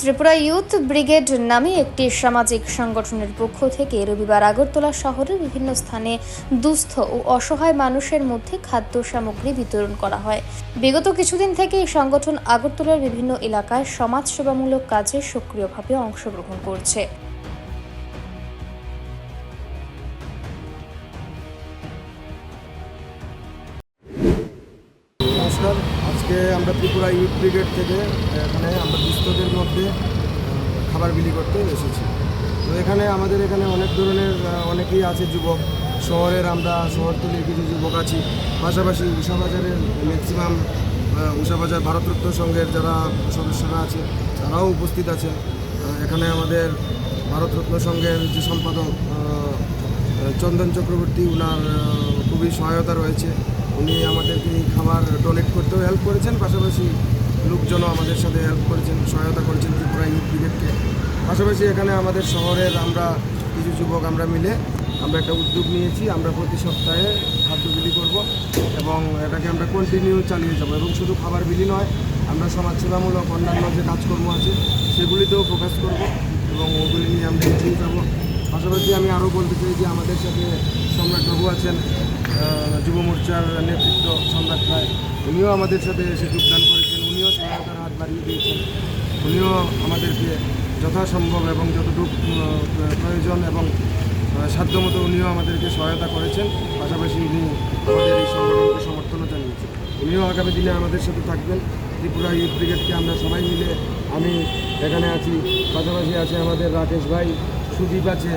Tripura youth brigade নামে একটি সামাজিক সংগঠনের পক্ষ থেকে রবিবার আগরতলা শহরের বিভিন্ন স্থানে দুস্থ ও অসহায় মানুষের মধ্যে খাদ্য সামগ্রী বিতরণ করা হয়। বিগত কিছুদিন থেকে এই সংগঠন আগরতলার বিভিন্ন এলাকায় সমাজসেবামূলক কাজে সক্রিয়ভাবে অংশগ্রহণ করছে। আজকে আমরা ত্রিপুরা ইউথ ব্রিগেড থেকে এখানে আমরা দুস্থদের মধ্যে খাবার বিলি করতে এসেছি। তো এখানে আমাদের এখানে অনেক ধরনের অনেকেই আছে যুবক। শহরের আমরা, শহরতলির কিছু যুবক আছি। পাশাপাশি উষাবাজারের ম্যাক্সিমাম উষাবাজার ভারতরত্ন সংঘের যারা সদস্যরা আছে, তারাও উপস্থিত আছেন। এখানে আমাদের ভারতরত্ন সংঘের যে সম্পাদক চন্দন চক্রবর্তী ওনার খুবই সহায়তা রয়েছে। উনি খাবার ডোনেট করতেও হেল্প করেছেন, পাশাপাশি লোকজনও আমাদের সাথে হেল্প করেছেন, সহায়তা করেছেন ত্রিপুরা ইউথ ব্রিগেডকে পাশাপাশি এখানে আমাদের শহরের আমরা কিছু যুবক আমরা মিলে আমরা একটা উদ্যোগ নিয়েছি, আমরা প্রতি সপ্তাহে খাদ্য বিলি করব এবং এটাকে আমরা কন্টিনিউ চালিয়ে যাব এবং শুধু খাবার বিলি নয়, আমরা সমাজসেবামূলক অন্যান্য যে কাজকর্ম আছে সেগুলিতেও ফোকাস করব এবং ওগুলি নিয়ে আমরা এগিয়ে যাব। পাশাপাশি আমি আরও বলতে চাই যে আমাদের সাথে সম্রাট বাবু আছেন যুব মোর্চার নেতৃত্ব সম্রাট রায় উনিও আমাদের সাথে এসে যোগদান করেছেন, উনিও সহায়তার হাত বাড়িয়ে দিয়েছেন। উনিও আমাদেরকে যথাসম্ভব এবং যতটুকু প্রয়োজন এবং সাধ্যমতো উনিও আমাদেরকে সহায়তা করেছেন, পাশাপাশি উনি আমাদের এই সংগঠনকে সমর্থনও জানিয়েছেন। উনিও আগামী দিনে আমাদের সাথে থাকবেন। ত্রিপুরা ইউথ ব্রিগেডকে আমরা সবাই মিলে, আমি এখানে আছি, পাশাপাশি আছে আমাদের রাকেশ ভাই সুদীপ আছে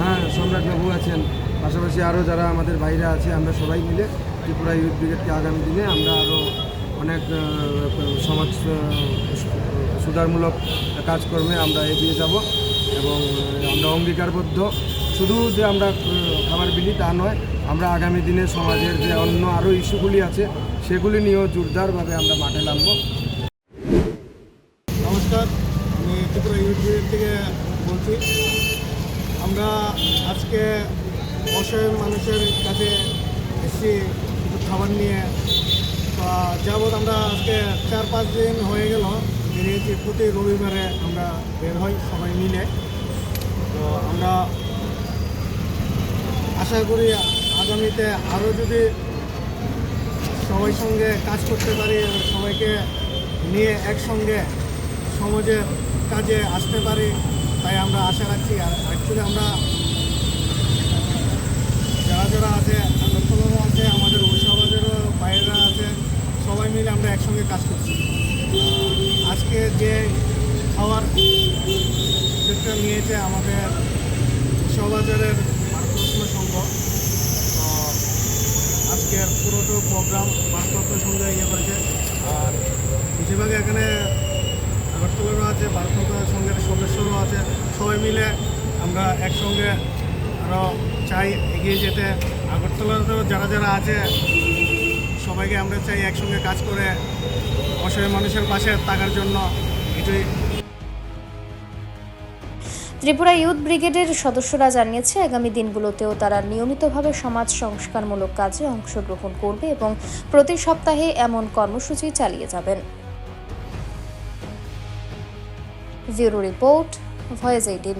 হ্যাঁ সম্রাট বাবু আছেন, পাশাপাশি আরও যারা আমাদের বাইরে আছে, আমরা সবাই মিলে ত্রিপুরা ইউথ ব্রিগেডকে আগামী দিনে আমরা আরও অনেক সমাজ সুধারমূলক কাজকর্মে আমরা এগিয়ে যাব এবং আমরা অঙ্গীকারবদ্ধ। শুধু যে আমরা খাবার বিলি তা নয়, আমরা আগামী দিনে সমাজের যে অন্য আরও ইস্যুগুলি আছে, সেগুলি নিয়েও জোরদারভাবে আমরা মাঠে নামবো। নমস্কার, আমি ত্রিপুরা ইউটিউব থেকে বলছি। আমরা আজকে অসহায় মানুষের কাছে এসেছি কিছু খাবার নিয়ে যাবৎ আমরা আজকে চার পাঁচ দিন হয়ে গেল, বেরিয়েছি প্রতি রবিবারে আমরা বের হই সবাই মিলে। তো আমরা আশা করি আগামীতে আরও যদি সবাই সঙ্গে কাজ করতে পারি, সবাইকে নিয়ে একসঙ্গে সমাজের কাজে আসতে পারি। তাই আমরা আশা রাখছি, আর অ্যাকচুয়ালি আমরা যারা যারা আছে আগরতলারও আছে, আমাদের উৎসবাদেরও বাইরেরা আছে, সবাই মিলে আমরা একসঙ্গে কাজ করছি। আজকে যে খাওয়ার উদ্যোগটা নিয়েছে আমাদের উৎসবাজারের ভারতরত্ন সংঘ, তো আজকের পুরোটো প্রোগ্রাম ভারতরত্ন সঙ্গে ইয়ে করেছে। আর বেশিরভাগ এখানে আগরতলারও আছে ভারতরত্ন সঙ্গের সদস্যরাও আছে সবাই মিলে আমরা একসঙ্গে আরও চাই এগিয়ে যেতে। আগরতলারও যারা যারা আছে, সবাইকে আমরা চাই একসঙ্গে কাজ করে অসহায় মানুষের পাশে থাকার জন্য। এটাই। ত্রিপুরা ইউথ ব্রিগেডের সদস্যরা জানিয়েছে, আগামী দিনগুলোতেও তারা নিয়মিতভাবে সমাজ সংস্কারমূলক কাজে অংশগ্রহণ করবে এবং প্রতি সপ্তাহে এমন কর্মসূচি চালিয়ে যাবেন। Report voice 18